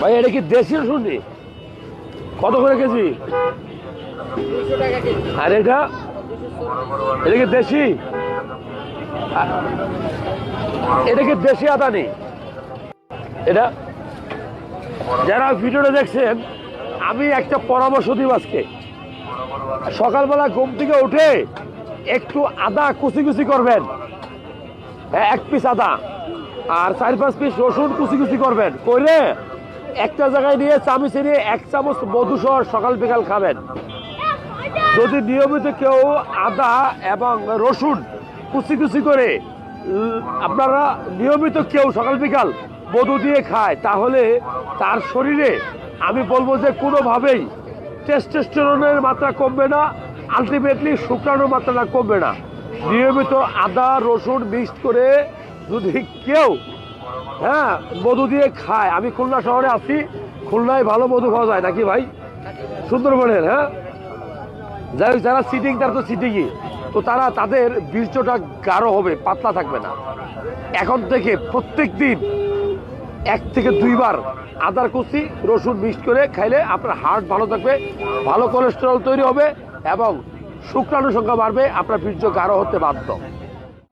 ভাই এটা কি দেশি রসুন নি? কত করে কেজি? আর এটা? এটা কি দেশি? এটা কি দেশি আদা নেই এটা? যারা ভিডিওটা দেখছেন আমি একটা পরামর্শ দিব আজকে। সকালবেলা ঘুম থেকে উঠে একটু আদা কুচি কুচি করবেন। হ্যাঁ, এক পিস আদা। আর চার পাঁচ পিস রসুন কুচি কুচি করবেন। করে একটা জায়গায় নিয়ে চামচে নিয়ে এক চামচ মধু সহ সকাল বিকাল খাবেন। যদি নিয়মিত কেউ আদা এবং রসুন কুচি কুচি করে আপনারা নিয়মিত কেউ সকাল বিকাল মধু দিয়ে খায়, তাহলে তার শরীরে আমি বলব যে কোনোভাবেই টেস্টোস্টেরনের মাত্রা কমবে না আলটিমেটলি শুক্রাণুর মাত্রাটা কমবে না। নিয়মিত আদা, রসুন মিক্সড করে যদি কেউ হ্যাঁ মধু দিয়ে খায়। আমি খুলনা শহরে আছি। খুলনায় ভালো মধু খাওয়া যায় নাকি ভাই? সুন্দরবনের হ্যাঁ? যাই হোক, যারা সিটিং তারা তো সিটিংই তো তারা তাদের বীর্যটা গাঢ় হবে, পাতলা থাকবে না। এখন থেকে প্রত্যেক দিন এক থেকে দুইবার আদার কুচি, রসুন মিক্সড করে খাইলে আপনার হার্ট ভালো থাকবে, ভালো কোলেস্টেরল তৈরি হবে এবং শুক্রাণু সংখ্যা বাড়বে, আপনার বীর্য গাঢ় হতে বাধ্য।